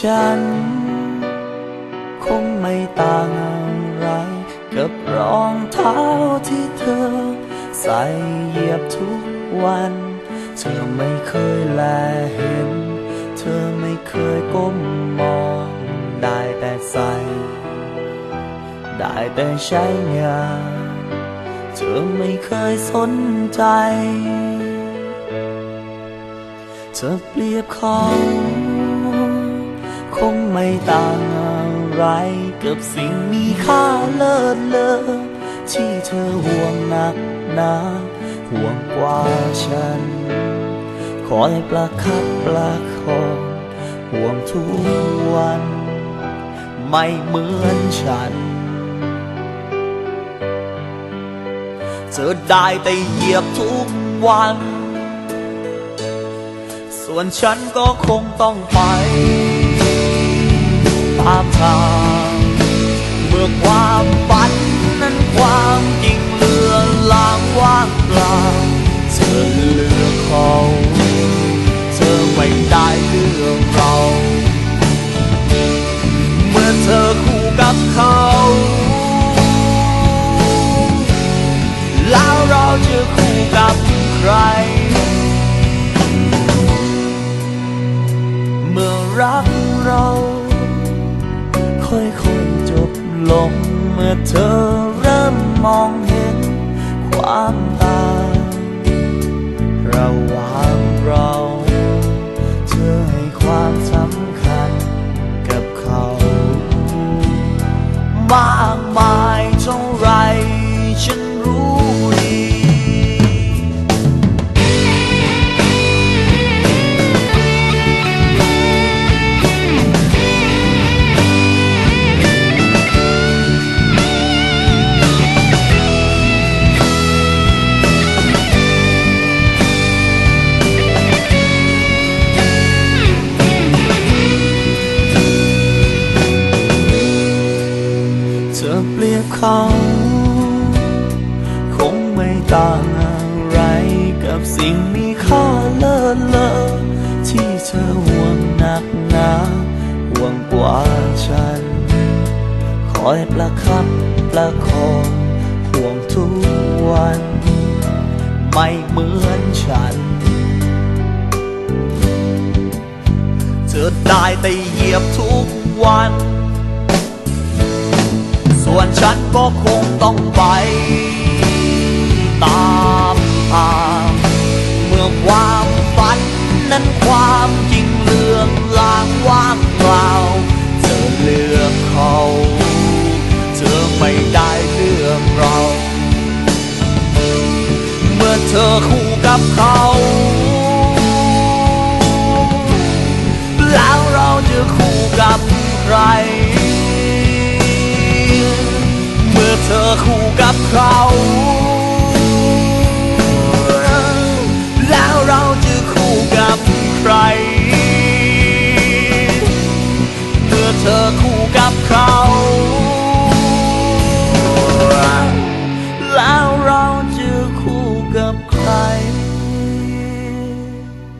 ฉัน คงไม่ต่างอะไร กับรองเท้าที่เธอ ใส่เหยียบทุกวัน เธอไม่เคยแลเห็น เธอไม่เคยก้มมอง ได้แต่ใส่ ได้แต่ใช้งาน เธอไม่เคยสนใจ เธอเปรียบเขา คงไม่ต่างอะไรกับสิ่งมีค่าเลิศเลอที่เธอห่วงหนักหนาห่วงกว่าฉันคอยประคับประคองห่วงทุกวัน ไม่เหมือนฉัน เธอได้แต่เหยียบทุกวัน ส่วนฉันก็คงต้องไปามทางเมื่อความฝันนั้นความจริงเลือนลางว่างเปล่าเธอเลือกเขาเธอไม่ได้เลือกเรา เมื่อเธอคู่กับเขาแล้วเราจะคู่กับใคร เมื่อรัก มื่อเธอเริ่มมองเห็นความต่างระหว่าง เขา คงไม่ต่างอะไรกับสิ่งมีค่าเลิศเลอที่เธอห่วงหนักหนาห่วงกว่าฉัน คอยประคับประคองห่วงทุกวัน ไม่เหมือนฉันเธอได้แต่เหยียบทุกวัน ส่วนฉันก็คงต้องไปตามทางเมื่อความฝันนั้นความจริงเลืองลางว่างเปล่าเธอเลือกเขา เธอไม่ได้เลือกเรา เมื่อเธอคู่กับเขา ธอคู่กับเขา